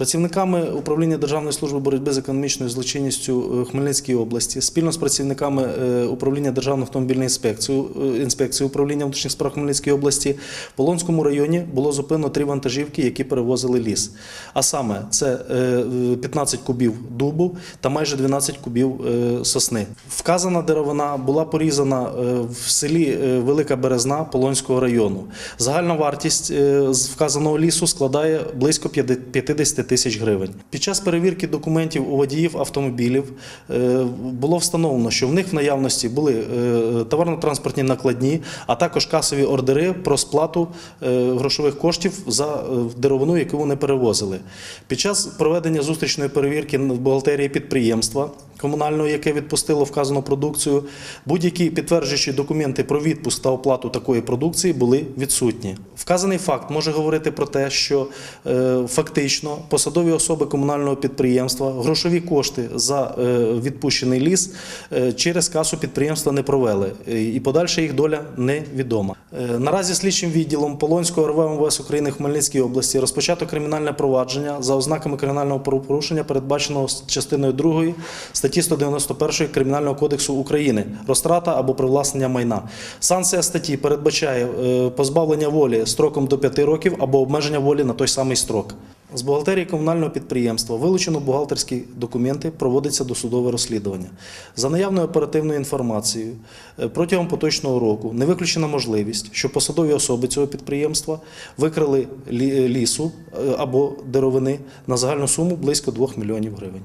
Працівниками управління Державної служби боротьби з економічною злочинністю е, Хмельницької області спільно з працівниками е, управління Державної автомобільної інспекції, е, інспекції управління внутрішніх справ Хмельницької області в Полонському районі було зупинено три вантажівки, які перевозили ліс. А саме це е, 15 кубів дубу та майже 12 кубів сосни. Вказана деревина була порізана в селі Велика Березна Полонського району. Загальна вартість вказаного лісу складає близько 50 тисяч гривень. Під час перевірки документів у водіїв автомобілів е, було встановлено, що в них в наявності були е, товарно-транспортні накладні, а також касові ордери про сплату е, грошових коштів за деревину, яку вони перевозили. Під час проведення зустрічної перевірки в бухгалтерії підприємства комунального, яке відпустило вказану продукцію, будь-які підтверджуючі документи про відпуск та оплату такої продукції були відсутні. Вказаний факт може говорити про те, що е, фактично посадові особи комунального підприємства грошові кошти за е, відпущений ліс е, через касу підприємства не провели, і подальша їх доля невідома. Наразі слідчим відділом Полонського РВ МВС України Хмельницькій області розпочато кримінальне провадження за ознаками кримінального правопорушення, передбаченого частиною 2 статті 191 Кримінального кодексу України розтрата або привласнення майна. Санкція статті передбачає е, позбавлення волі строком до 5 років або обмеження волі на той самий строк. З бухгалтерії комунального підприємства вилучено бухгалтерські документи, проводиться досудове розслідування. За наявною оперативною інформацією, е, протягом поточного року не виключена можливість, що посадові особи цього підприємства викрали лісу е, або деревини на загальну суму близько 2 мільйонів гривень.